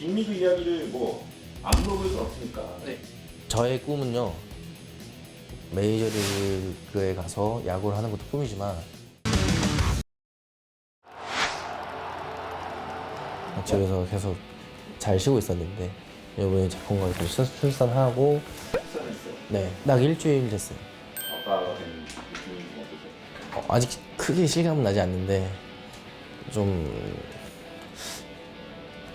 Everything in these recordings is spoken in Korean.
빅리그 이야기를 뭐 안 물어볼 수 없으니까. 네. 저의 꿈은요 메이저리그에 가서 야구를 하는 것도 꿈이지만 집에서 계속 잘 쉬고 있었는데 이번에 작품과 출- 출산하고 출산했어요. 네 딱 일주일 됐어요 아빠가 된 느낌이 좀 어떠세요? 어, 아직 크게 실감은 나지 않는데 좀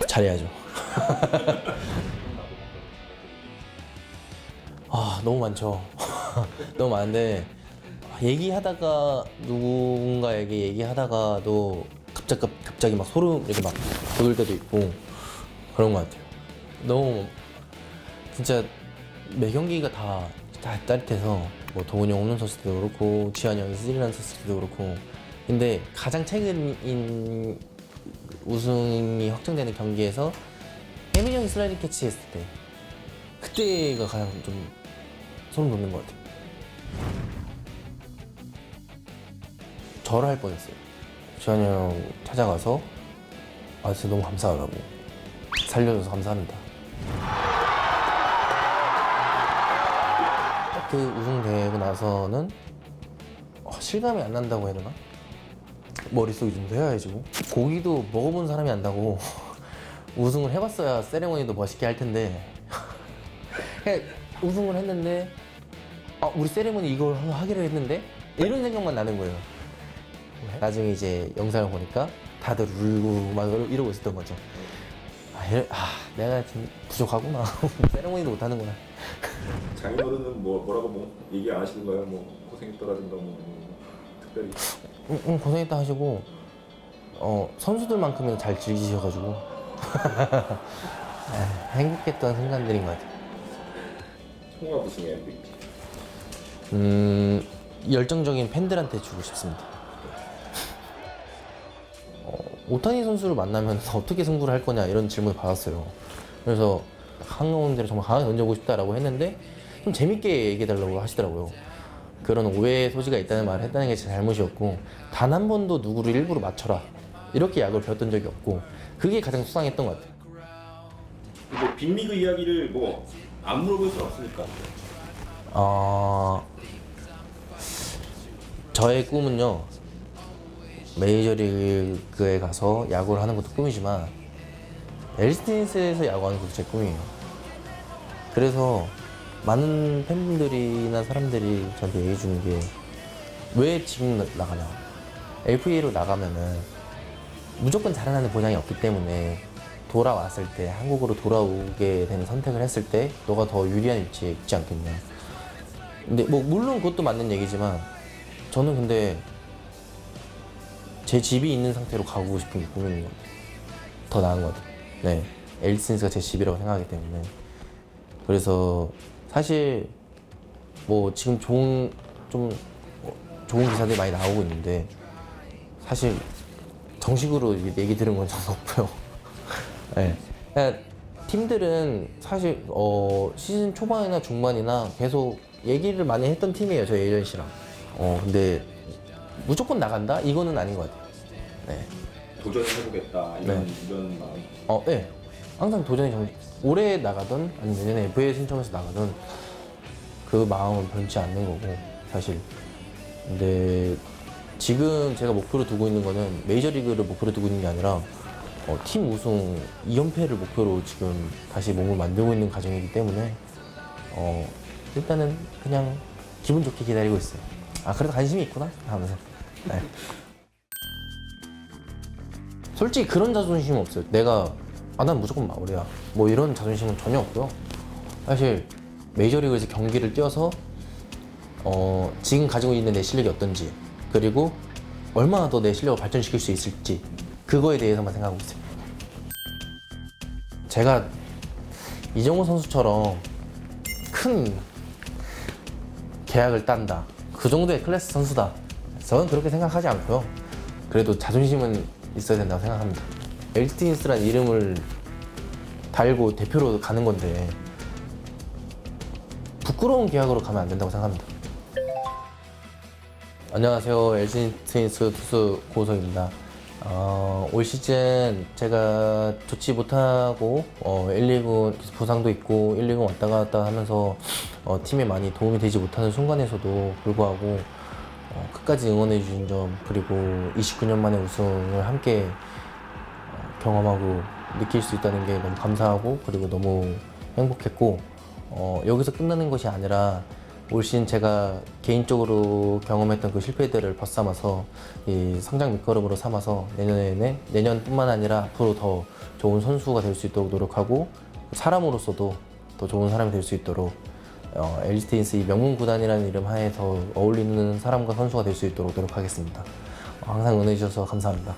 잘해야죠. 아 너무 많죠. 너무 많은데 얘기하다가 누군가에게 얘기하다가도 갑자기 갑자기 막 소름 이렇게 막 돋을 때도 있고 그런 것 같아요. 너무 진짜 매 경기가 다, 다 짜릿해서 뭐 도훈이 형 홈런 쳤을 때도 그렇고 지한이 형이 스리런 쳤을 때도 그렇고 근데 가장 최근인 우승이 확정되는 경기에서 형이 슬라이딩 캐치 했을 때 그때가 가장 좀 소름 돋는 것 같아요. 절할 뻔했어요. 지한이 형 찾아가서 아 진짜 너무 감사하다고. 살려줘서 감사합니다. 그 우승되고 나서는 어, 실감이 안 난다고 해야 되나? 머릿속이 좀 새하얘지고. 고기도 먹어본 사람이 안다고 우승을 해봤어야 세레모니도 멋있게 할 텐데. 그냥 우승을 했는데 아 우리 세레모니 이걸 하- 하기로 했는데? 이런 생각만 나는 거예요. 나중에 이제 영상을 보니까 다들 울고 막 이러고 있었던 거죠. 아, 이래- 아 내가 좀 부족하구나. 세레모니도 못하는구나. 장인어른은 뭐 뭐라고 뭐 얘기 안 하시는 거예요? 뭐 고생했더라든가 뭐 특별히? 응, 응, 고생했다 하시고 어, 선수들만큼은 잘 즐기셔가지고. 에, 행복했던 순간들인 것 같아요. 통합 우승의 MVP. 음, 열정적인 팬들한테 주고 싶습니다. 어, 오타니 선수를 만나면 어떻게 승부를 할 거냐 이런 질문을 받았어요. 그래서 한강원대를 정말 강하게 던져보고 싶다라고 했는데 좀 재밌게 얘기해달라고 하시더라고요. 그런 오해 소지가 있다는 말을 했다는 게 제 잘못이었고 단 한 번도 누구를 일부러 맞춰라 이렇게 야구를 배웠던 적이 없고 그게 가장 수상했던 것 같아요. 근데 빅리그 이야기를 뭐 안 물어볼 수 없으니까. 어, 저의 꿈은요 메이저리그에 가서 야구를 하는 것도 꿈이지만 엘스틴스에서 야구하는 것도 제 꿈이에요. 그래서 많은 팬분들이나 사람들이 저한테 얘기해 주는 게 왜 지금 나- 나가냐? LPA로 나가면은 무조건 잘하는 보장이 없기 때문에 돌아왔을 때 한국으로 돌아오게 되는 선택을 했을 때 너가 더 유리한 위치에 있지 않겠냐? 근데 뭐 물론 그것도 맞는 얘기지만 저는 근데 제 집이 있는 상태로 가고 싶은 게 꿈인 것 같아요. 더 나은 것 같아요. 네, 엘슨스가 제 집이라고 생각하기 때문에 그래서 사실 뭐 지금 좋은 좀 어, 좋은 기사들이 많이 나오고 있는데 사실 정식으로 얘기 들은 건 저도 없고요. 네. 그냥 팀들은 사실 어, 시즌 초반이나 중반이나 계속 얘기를 많이 했던 팀이에요. 저희 에이전시랑. 어 근데 무조건 나간다? 이거는 아닌 것 같아요. 네. 도전해보겠다 이런 네. 이런 마음. 어, 네. 항상 도전이 정 올해 나가든 아니면 내년에 FA 신청해서 나가든 그 마음은 변치 않는 거고 사실. 근데 지금 제가 목표로 두고 있는 거는 메이저리그를 목표로 두고 있는 게 아니라 어, 팀 우승 2연패를 목표로 지금 다시 몸을 만들고 있는 과정이기 때문에 어, 일단은 그냥 기분 좋게 기다리고 있어요. 아 그래도 관심이 있구나 하면서. 네. 솔직히 그런 자존심은 없어요. 내가 아 난 무조건 마무리야. 뭐 이런 자존심은 전혀 없고요. 사실 메이저리그에서 경기를 뛰어서 어, 지금 가지고 있는 내 실력이 어떤지 그리고 얼마나 더 내 실력을 발전시킬 수 있을지 그거에 대해서만 생각하고 있어요. 제가 이정우 선수처럼 큰 계약을 딴다. 그 정도의 클래스 선수다. 저는 그렇게 생각하지 않고요. 그래도 자존심은 있어야 된다고 생각합니다. 엘스틴스란 이름을 달고 대표로 가는 건데 부끄러운 계약으로 가면 안 된다고 생각합니다. 안녕하세요. 엘스틴스 투수 고성입니다. 어, 올 시즌 제가 좋지 못하고 어, 119 부상도 있고 119 왔다 갔다 하면서 어, 팀에 많이 도움이 되지 못하는 순간에서도 불구하고 어, 끝까지 응원해 주신 점 그리고 29년 만에 우승을 함께 어, 경험하고 느낄 수 있다는 게 너무 감사하고 그리고 너무 행복했고 어, 여기서 끝나는 것이 아니라 올 시즌 제가 개인적으로 경험했던 그 실패들을 벗삼아서 이 성장 밑거름으로 삼아서 내년에는 내년뿐만 아니라 앞으로 더 좋은 선수가 될 수 있도록 노력하고 사람으로서도 더 좋은 사람이 될 수 있도록 어, 트윈스 이 명문 구단이라는 이름 하에 더 어울리는 사람과 선수가 될 수 있도록 노력하겠습니다. 어, 항상 응원해 주셔서 감사합니다.